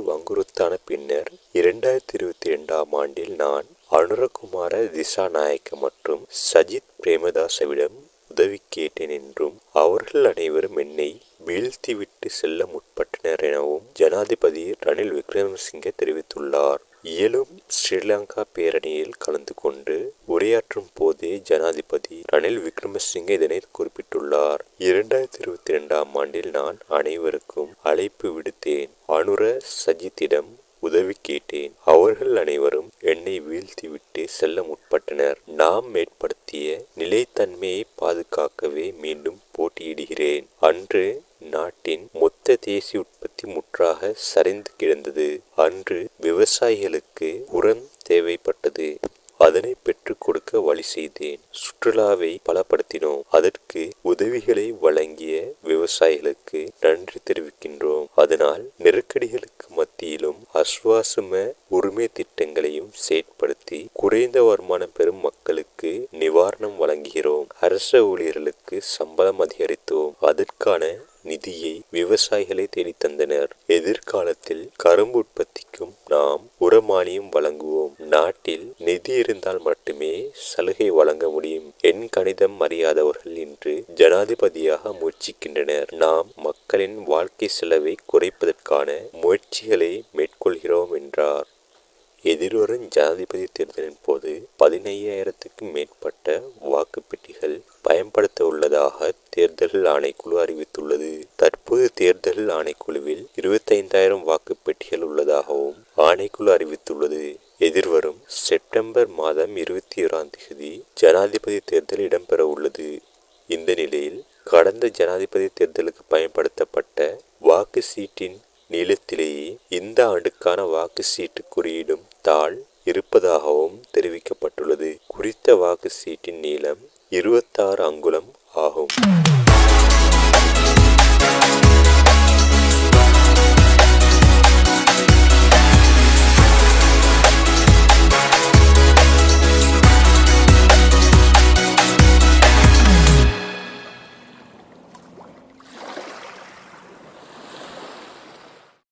வங்குருத்தான பின்னர் இரண்டாயிரத்தி இருபத்தி இரண்டாம் ஆண்டில் நான் அனுரகுமார திசாநாயக்க மற்றும் சஜித் பிரேமதாசவிடம் உதவி கேட்டேன் என்றும் அவர்கள் அனைவரும் என்னை வீழ்த்திவிட்டு செல்ல முற்பட்டனர் எனவும் ஜனாதிபதி ரணில் விக்ரமசிங்கே தெரிவித்துள்ளார். இயலும் ஸ்ரீலங்கா பேரணியில் கலந்து கொண்டு உரையாற்றும் போதே ஜனாதிபதி ரணில் விக்ரமசிங்கே இதனை குறிப்பிட்டுள்ளார். இரண்டாயிரத்தி இருபத்தி இரண்டாம் ஆண்டில் நான் அனைவருக்கும் அழைப்பு விடுத்தேன். அனுர சஜித்திடம் உதவி கேட்டேன். அவர்கள் அனைவரும் என்னை வீழ்த்திவிட்டு செல்ல முற்பட்டனர். நாம் மேற்படுத்திய நிலைத்தன்மையை பாதுகாக்கவே மீண்டும் போட்டியிடுகிறேன். அன்று நாட்டின் மொத்த தேசிய உற்பத்தி முற்றாக சரிந்து கிடந்தது. அன்று விவசாயிகளுக்கு உரம் தேவைப்பட்டது. வழி செய்தேன். சுற்றுலாவை பலப்படுத்தினோம். அதற்கு உதவிகளை வழங்கிய விவசாயிகளுக்கு நன்றி தெரிவிக்கின்றோம். அதனால் நெருக்கடிகளுக்கு மத்தியிலும் அஸ்வாசம உரிமை திட்டங்களையும் செயற்படுத்தி குறைந்த வருமானம் பெறும் மக்களுக்கு நிவாரணம் வழங்குகிறோம். அரச ஊழியர்களுக்கு சம்பளம் அதிகரித்தோம். அதற்கான நிதியை விவசாயிகளை தேடித்தந்தனர். எதிர்காலத்தில் கரும்பு உற்பத்திக்கும் நாம் உரமானியம் வழங்குவோம். நாட்டில் நிதி இருந்தால் மட்டுமே சலுகை வழங்க முடியும். என் கணிதம் அறியாதவர்கள் இன்று ஜனாதிபதியாக முயற்சிக்கின்றனர். நாம் மக்களின் வாழ்க்கை செலவை குறைப்பதற்கான முயற்சிகளை மேற்கொள்கிறோம் என்றார். எதிர்வரும் ஜனாதிபதி தேர்தலின் போது பதினையாயிரத்துக்கும் மேற்பட்ட வாக்குப்பெட்டிகள் பயன்படுத்த உள்ளதாக தேர்தல் ஆணைக்குழு அறிவித்துள்ளது. தற்போது தேர்தல் ஆணைக்குழுவில் இருபத்தைந்தாயிரம் வாக்குப்பெட்டிகள் உள்ளதாகவும் ஆணைக்குழு அறிவித்துள்ளது. எதிர்வரும் செப்டம்பர் மாதம் இருபத்தி ஓராம் தேதி ஜனாதிபதி தேர்தல் இடம்பெற உள்ளது. இந்த நிலையில் கடந்த ஜனாதிபதி தேர்தலுக்கு பயன்படுத்தப்பட்ட வாக்கு சீட்டின் நீளத்திலேயே இந்த ஆண்டுக்கான வாக்கு சீட்டு குறியிடும் தாள் இருப்பதாகவும் தெரிவிக்கப்பட்டுள்ளது. குறித்த வாக்கு சீட்டின் நீளம் இருபத்தாறு அங்குலம் ஆகும்